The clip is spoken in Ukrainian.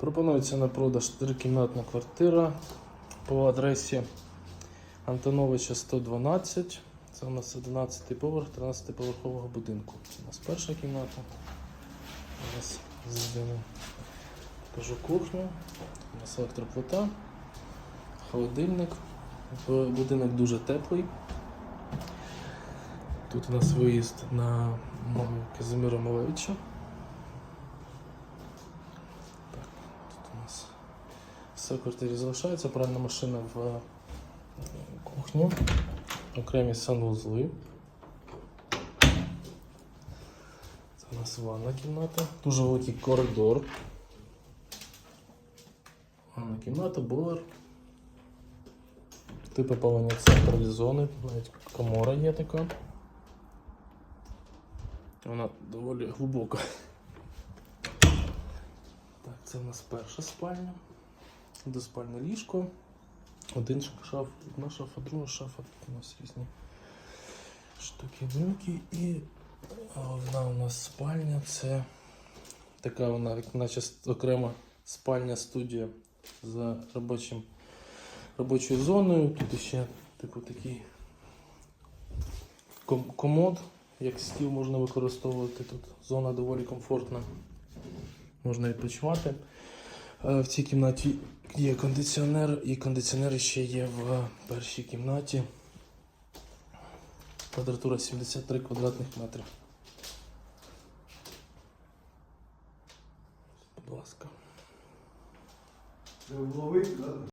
Пропонується на продаж трикімнатна квартира по адресі Антоновича 112. Це у нас 11 поверх 13-поверхового будинку. Це у нас перша кімната. Зараз зайдемо. Покажу кухню. У нас електроплита, холодильник. Будинок дуже теплий. Тут у нас виїзд на Казимира Малевича. Так, тут у нас все в квартирі залишається, пральна машина в е, кухню, окремі санвузли. Це у нас ванна кімната, дуже великий коридор. Ванна кімната, бойлер. Тип опалення централізований, навіть комора є така. Вона доволі глибока. Так, це у нас перша спальня. Двоспальне ліжко. Один шаф, одна шафа, друга шафа. Тут у нас різні штуки думки. І одна у нас спальня це така вона, наче окрема спальня студія за робочим, робочою зоною. Тут ще типу такий ком- комод, як стіл можна використовувати. Тут зона доволі комфортна. Можна відпочивати. Е, В цій кімнаті є кондиціонер, і кондиціонер ще є в першій кімнаті. Квадратура 73 квадратних метрів. Будь ласка.